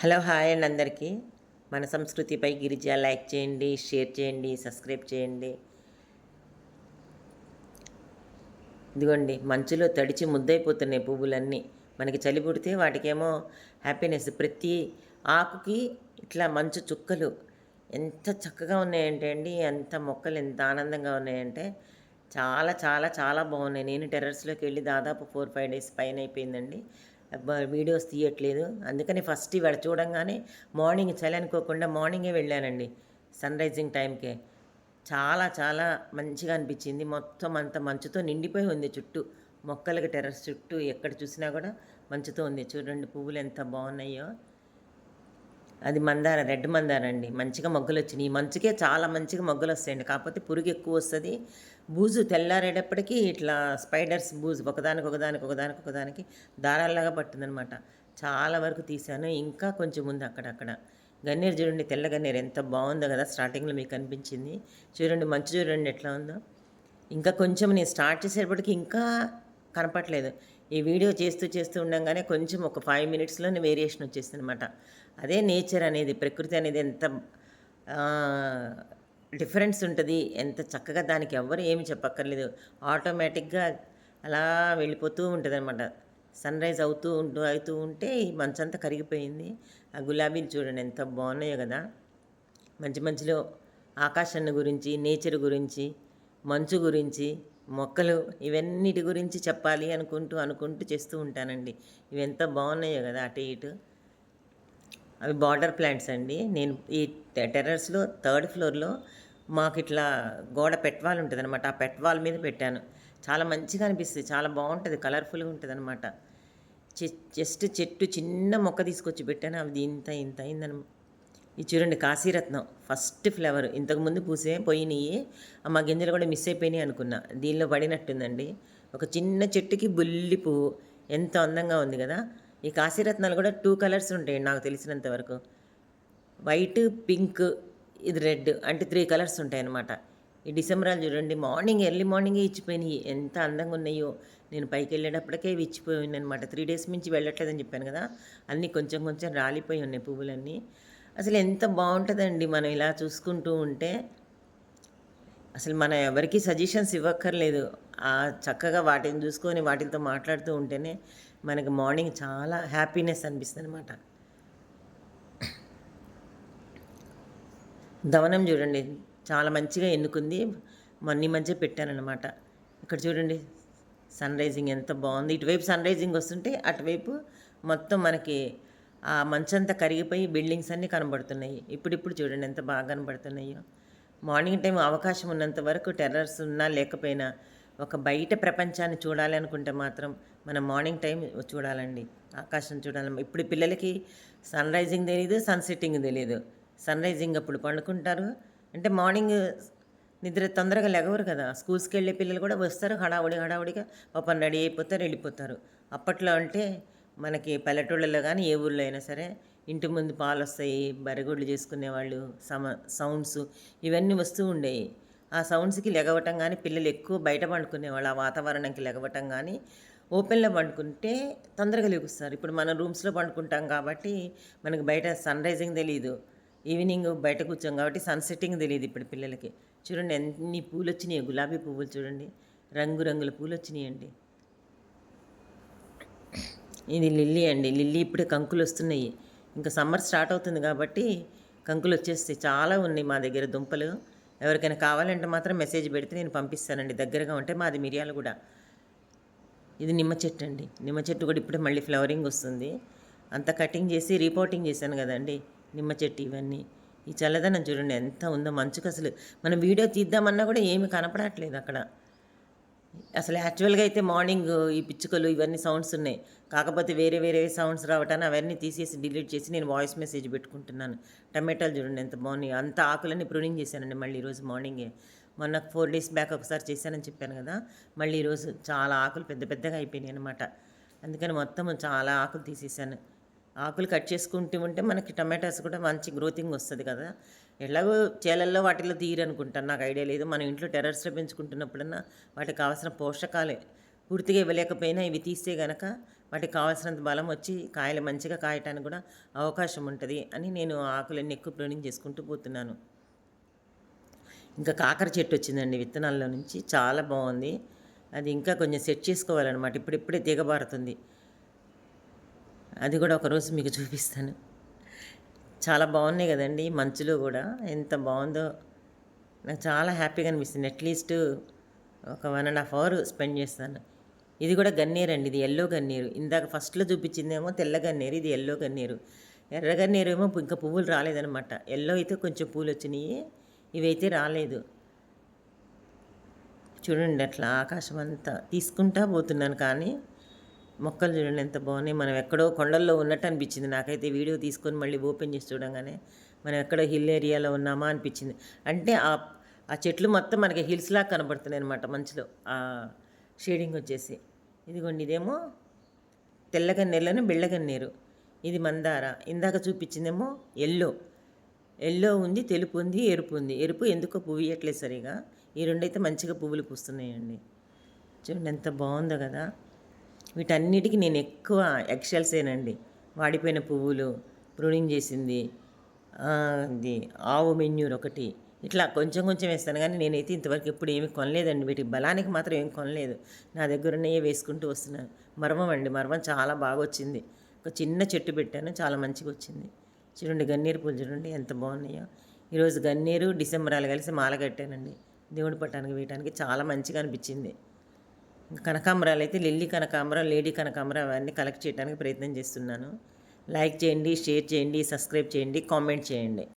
Hello hi అండి అందరికీ. మన సంస్కృతిపై గిరిజ లైక్ చేయండి షేర్ చేయండి సబ్స్క్రైబ్ చేయండి. ఇదిగోండి మంచులో తడిచి ముద్దైపోతున్నాయి పువ్వులన్నీ. మనకి చలి పుడితే వాటికేమో హ్యాపీనెస్ ప్రతి ఆకుకి ఇట్లా మంచు చుక్కలు ఎంత చక్కగా ఉన్నాయంటే అండి ఎంత మొక్కలు ఎంత ఆనందంగా ఉన్నాయంటే చాలా చాలా చాలా బాగున్నాయి. నేను టెర్రస్లోకి వెళ్ళి దాదాపు ఫోర్ ఫైవ్ డేస్ పైన అయిపోయిందండి. వీడియోస్ తీయట్లేదు. అందుకని ఫస్ట్ ఇవాళ చూడంగానే మార్నింగ్ చలి అనుకోకుండా మార్నింగే వెళ్ళానండి సన్ రైజింగ్ టైంకే చాలా చాలా మంచిగా అనిపించింది. మొత్తం అంత మంచుతో నిండిపోయి ఉంది చుట్టూ. మొక్కలకి టెర్రస్ చుట్టూ ఎక్కడ చూసినా కూడా మంచుతో ఉంది. చూడండి పువ్వులు ఎంత బాగున్నాయో. అది మందార రెడ్ మందార అండి. మంచిగా మొగ్గలు వచ్చినాయి ఈ మంచుకే చాలా మంచిగా మొగ్గలు వస్తాయండి కాకపోతే పురుగు ఎక్కువ వస్తుంది. బూజు తెల్లారేటప్పటికీ ఇట్లా స్పైడర్స్ బూజు ఒకదానికి ఒకదానికి ఒకదానికి ఒకదానికి దారాల్లాగా పట్టిందనమాట. చాలా వరకు తీశాను. ఇంకా కొంచెం ఉంది అక్కడక్కడ. గన్నేరు చూడండి తెల్ల గన్నేరు ఎంత బాగుందో కదా స్టార్టింగ్లో మీకు అనిపించింది చూడండి మంచు చూడండి ఎట్లా ఉందో. ఇంకా కొంచెం నేను స్టార్ట్ చేసేటప్పటికి ఇంకా కనపట్లేదు ఈ వీడియో చేస్తూ చేస్తూ ఉండగానే కొంచెం ఒక ఫైవ్ మినిట్స్లోనే వేరియేషన్ వచ్చేస్తుంది అనమాట అదే నేచర్ అనేది ప్రకృతి అనేది ఎంత డిఫరెన్స్ ఉంటుంది ఎంత చక్కగా దానికి ఎవ్వరు ఏమి చెప్పక్కర్లేదు. ఆటోమేటిక్గా అలా వెళ్ళిపోతూ ఉంటుంది అనమాట సన్ రైజ్ అవుతూ ఉంటూ అవుతూ ఉంటే ఈ మంచంతా కరిగిపోయింది. ఆ గులాబీలు చూడండి ఎంత బాగున్నాయో కదా. మంచి మంచిలో ఆకాశాన్ని గురించి నేచర్ గురించి మంచు గురించి మొక్కలు ఇవన్నిటి గురించి చెప్పాలి అనుకుంటూ అనుకుంటూ చేస్తూ ఉంటానండి. ఇవి ఎంత బాగున్నాయో కదా అటు ఇటు. అవి బార్డర్ ప్లాంట్స్ అండి. నేను ఈ టెర్రస్లో థర్డ్ ఫ్లోర్లో మాకు ఇట్లా గోడ పెట్వాల్ ఉంటుంది అనమాట ఆ పెట్వాల్ మీద పెట్టాను. చాలా మంచిగా అనిపిస్తుంది. చాలా బాగుంటుంది. కలర్ఫుల్గా ఉంటుంది అనమాట జస్ట్ చెట్టు చిన్న మొక్క తీసుకొచ్చి పెట్టాను. అది ఇంత ఇంత అయిందని ఇది చూడండి కాశీరత్నం ఫస్ట్ ఫ్లవర్ ఇంతకుముందు పూసే పోయినాయి. మా గింజలు కూడా మిస్ అయిపోయినాయి అనుకున్నా. దీనిలో పడినట్టుందండి. ఒక చిన్న చెట్టుకి బుల్లి పువ్వు. ఎంత అందంగా ఉంది కదా. ఈ కాశీరత్నాలు కూడా టూ కలర్స్ ఉంటాయి నాకు తెలిసినంత వరకు. వైట్ పింక్ ఇది రెడ్ అంటే త్రీ కలర్స్ ఉంటాయి అన్నమాట. ఈ డిసెంబరాలు చూడండి మార్నింగ్ ఎర్లీ మార్నింగే ఇచ్చిపోయినాయి. ఎంత అందంగా ఉన్నాయో. నేను పైకి వెళ్ళేటప్పటికే ఇవి ఇచ్చిపోయి ఉన్నాయి అనమాట త్రీ డేస్ నుంచి వెళ్ళట్లేదని చెప్పాను కదా. అన్నీ కొంచెం కొంచెం రాలిపోయి ఉన్నాయి పువ్వులన్నీ. అసలు ఎంత బాగుంటుందండి మనం ఇలా చూసుకుంటూ ఉంటే. అసలు మనం ఎవరికి సజెషన్స్ ఇవ్వక్కర్లేదు. ఆ చక్కగా వాటిని చూసుకొని వాటితో మాట్లాడుతూ ఉంటేనే మనకి మార్నింగ్ చాలా హ్యాపీనెస్ అనిపిస్తుంది అనమాట దవనం చూడండి. చాలా మంచిగా ఎన్నుకుంది. మొన్న మధ్య పెట్టానన్నమాట. ఇక్కడ చూడండి. సన్ రైజింగ్ ఎంత బాగుంది. ఇటువైపు సన్ రైజింగ్ వస్తుంటే అటువైపు మొత్తం మనకి ఆ మంచంతా కరిగిపోయి బిల్డింగ్స్ అన్నీ కనబడుతున్నాయి. ఇప్పుడిప్పుడు చూడండి ఎంత బాగా కనబడుతున్నాయో. మార్నింగ్ టైం అవకాశం ఉన్నంత వరకు టెర్రర్స్ ఉన్నా లేకపోయినా ఒక బయట ప్రపంచాన్ని చూడాలి అనుకుంటే మాత్రం మనం మార్నింగ్ టైం చూడాలండి. ఆకాశం చూడాలి. ఇప్పుడు పిల్లలకి సన్ రైజింగ్ తెలియదు సన్సెట్టింగ్ తెలియదు సన్ రైజింగ్ అప్పుడు పండుకుంటారు. అంటే మార్నింగ్ నిద్ర తొందరగా లెగవరు కదా. స్కూల్స్కి వెళ్ళే పిల్లలు కూడా వస్తారు. హడావుడి హడావుడిగా పాపం రెడీ అయిపోతారు వెళ్ళిపోతారు. అప్పట్లో అంటే మనకి పల్లెటూళ్ళలో కానీ ఏ ఊళ్ళో అయినా సరే ఇంటి ముందు పాలు వస్తాయి బరిగొడ్లు చేసుకునేవాళ్ళు సమ సౌండ్స్ ఇవన్నీ వస్తూ ఉండేవి ఆ సౌండ్స్కి లెగవటం కానీ పిల్లలు ఎక్కువ బయట పండుకునేవాళ్ళు ఆ వాతావరణంకి లెగవటం కానీ ఓపెన్లో పండుకుంటే తొందరగా లెగుస్తారు. ఇప్పుడు మనం రూమ్స్లో పండుకుంటాం కాబట్టి మనకి బయట సన్ రైజింగ్ తెలియదు ఈవినింగ్ బయట కూర్చోం కాబట్టి సన్ సెట్టింగ్ తెలియదు ఇప్పుడు పిల్లలకి. చూడండి ఎన్ని పూలు వచ్చినాయి గులాబీ పువ్వులు చూడండి. రంగురంగుల పూలు వచ్చినాయండి ఇది లిల్లీ అండి. లిల్లీ ఇప్పుడే కంకులు వస్తున్నాయి. ఇంకా సమ్మర్ స్టార్ట్ అవుతుంది కాబట్టి కంకులు వచ్చేస్తాయి. చాలా ఉన్నాయి మా దగ్గర దుంపలు. ఎవరికైనా కావాలంటే మాత్రం మెసేజ్ పెడితే నేను పంపిస్తానండి. దగ్గరగా ఉంటే మాది మిరియాలు కూడా. ఇది నిమ్మ చెట్టు అండి. నిమ్మ చెట్టు కూడా ఇప్పుడే మళ్ళీ ఫ్లవరింగ్ వస్తుంది. అంత కటింగ్ చేసి రిపోర్టింగ్ చేశాను కదండి. నిమ్మ చెట్టు ఇవన్నీ. ఈ చల్లదనం చూడండి ఎంత ఉందో మంచుకు అసలు మనం వీడియో తీద్దామన్నా కూడా ఏమి కనపడట్లేదు అక్కడ. అసలు యాక్చువల్గా అయితే మార్నింగ్ ఈ పిచ్చుకలు ఇవన్నీ సౌండ్స్ ఉన్నాయి. కాకపోతే వేరే వేరే సౌండ్స్ రావటాన్ని అవన్నీ తీసేసి డిలీట్ చేసి నేను వాయిస్ మెసేజ్ పెట్టుకుంటున్నాను. టమాటాలు చూడండి ఎంత బాగున్నాయి. అంత ఆకులన్నీ ప్రూనింగ్ చేశానండి మళ్ళీ ఈరోజు మార్నింగే మొన్న ఫోర్ డేస్ బ్యాక్ ఒకసారి చేశానని చెప్పాను కదా. మళ్ళీ ఈరోజు చాలా ఆకులు పెద్ద పెద్దగా అయిపోయినాయి అనమాట అందుకని మొత్తం చాలా ఆకులు తీసేసాను ఆకులు కట్ చేసుకుంటూ ఉంటే మనకి టమాటాస్ కూడా మంచి గ్రోతింగ్ వస్తుంది కదా. ఎలాగో చేలల్లో వాటిలో తీయరనుకుంటాను నాకు ఐడియా లేదు. మన ఇంట్లో టెర్రస్లో పెంచుకుంటున్నప్పుడన్నా వాటికి కావాల్సిన పోషకాలే పూర్తిగా ఇవ్వలేకపోయినా ఇవి తీస్తే గనక వాటికి కావాల్సినంత బలం వచ్చి కాయలు మంచిగా కాయటానికి కూడా అవకాశం ఉంటుంది అని నేను ఆకులన్నీ ఎక్కువ ప్రూనింగ్ చేసుకుంటూ పోతున్నాను. ఇంకా కాకర చెట్టు వచ్చిందండి విత్తనాల్లో నుంచి. చాలా బాగుంది. అది ఇంకా కొంచెం సెట్ చేసుకోవాలన్నమాట. ఇప్పుడిప్పుడే దిగబారుతుంది అది కూడా ఒకరోజు మీకు చూపిస్తాను. చాలా బాగున్నాయి కదండి మంచులు మంచులో కూడా. ఎంత బాగుందో నాకు చాలా హ్యాపీగా అనిపిస్తుంది. అట్లీస్ట్ ఒక one and half hour spend చేస్తాను. ఇది కూడా గన్నేరు అండి. ఇది ఎల్లో గన్నేరు. ఇందాక ఫస్ట్లో చూపించిందేమో తెల్ల గన్నేరు ఇది ఎల్లో గన్నేరు. ఎర్ర గన్నేరు ఏమో ఇంకా పువ్వులు రాలేదనమాట ఎల్లో అయితే కొంచెం పూలు వచ్చినాయి. ఇవైతే రాలేదు. చూడండి అట్లా ఆకాశం అంతా తీసుకుంటా పోతున్నాను కానీ మొక్కలు చూడండి ఎంత బాగున్నాయి. మనం ఎక్కడో కొండల్లో ఉన్నట్టు అనిపించింది. నాకైతే వీడియో తీసుకొని మళ్ళీ ఓపెన్ చేసి చూడంగానే మనం ఎక్కడో హిల్ ఏరియాలో ఉన్నామా అనిపించింది. అంటే ఆ ఆ చెట్లు మొత్తం మనకి హిల్స్ లాగా కనబడుతున్నాయి అనమాట మంచులో. ఆ షేడింగ్ వచ్చేసి. ఇదిగోండి ఇదేమో తెల్లగన్నేరులోనే బెళ్ళగన్నేరు ఇది మందార. ఇందాక చూపించిందేమో ఎల్లో. ఎల్లో ఉంది తెలుపు ఉంది ఎరుపు ఉంది. ఎరుపు ఎందుకో పువ్వు ఇవ్వట్లేదు సరిగా. ఈ రెండైతే మంచిగా పువ్వులు పూస్తున్నాయండి. చూడండి ఎంత బాగుందో కదా. వీటన్నిటికీ నేను ఎక్కువ ఎక్షల్సేనండి వాడిపోయిన పువ్వులు ప్రూనింగ్ చేసింది ఇది ఆవు మెన్యూర్ ఒకటి. ఇట్లా కొంచెం కొంచెం వేస్తాను. కానీ నేనైతే ఇంతవరకు ఎప్పుడు ఏమి కొనలేదండి. వీటికి బలానికి మాత్రం ఏమి కొనలేదు. నా దగ్గర ఉన్నవే వేసుకుంటూ వస్తున్నాను మర్మం అండి. మర్మం చాలా బాగా వచ్చింది. ఒక చిన్న చెట్టు పెట్టాను. చాలా మంచిగా వచ్చింది. చూడండి గన్నేరు పూలు చూడండి ఎంత బాగున్నాయో. ఈరోజు గన్నేరు డిసెంబరాలు కలిసి మాల కట్టానండి. దేవుడి పట్టానికి వేయడానికి చాలా మంచిగా అనిపించింది. కనకాంబరాలు అయితే లిల్లీ కనకాంబరం లేడీ కనకాంబరం అవన్నీ కలెక్ట్ చేయడానికి ప్రయత్నం చేస్తున్నాను. లైక్ చేయండి షేర్ చేయండి సబ్స్క్రైబ్ చేయండి కామెంట్ చేయండి.